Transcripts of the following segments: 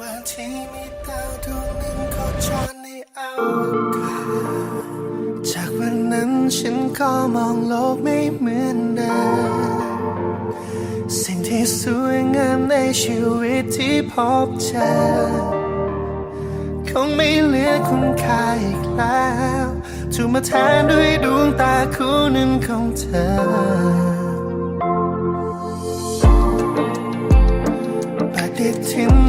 วันที่มีดาวดวงหนึ่งโคจรในอวกาศจากวันนั้นฉันก็มองโลกไม่เหมือนเดิมสิ่งที่สวยงามในชีวิตที่พบเจอคงไม่เหลือคุณค่าอีกแล้วถูกมาแทนด้วยดวงตาคู่หนึ่งของเธอปฏิทิน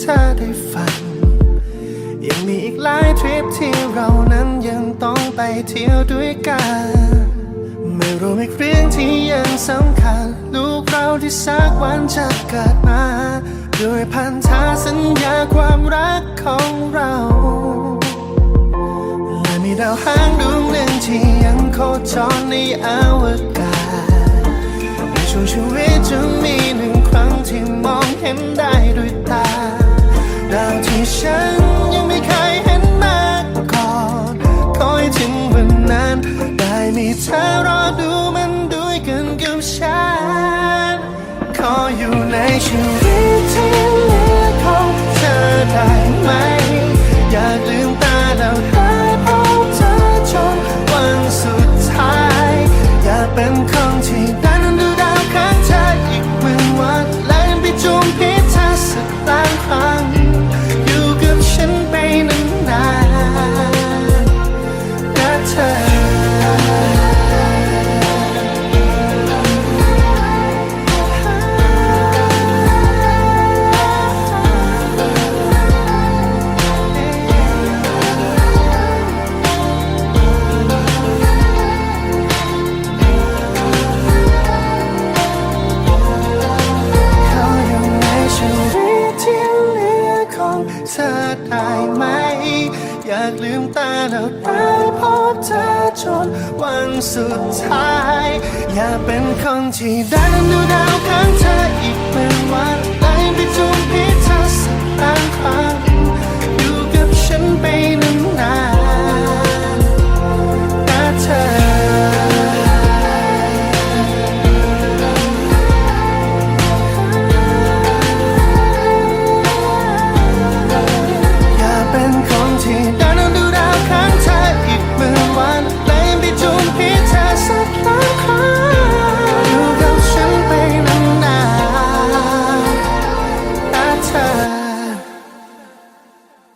เธอได้ฟัง ยังมีอีกหลายทริปที่เรานั้นยังต้องไปเที่ยวด้วยกัน ไม่รู้อีกเรื่องที่ยังสำคัญ ลูกเราที่สักวันจะเกิดมา ด้วยพันธาสัญญาความรักของเราและมีดาวหางดวงหนึ่งที่ยังโคจรในอวกาศ เธอรอดูมันด้วยกันกับฉัน ขออยู่ในชีวิตที่เหลือของเธอได้ไหม อย่าลืมตาแล้วหาพบเธอจนวันสุดท้าย อย่าเป็นคนที่ได้ อยากลืมตาแล้วได้พบเธอจนวันสุดท้าย อยากเป็นคนที่ได้นั้นดูดาวข้างเธออีก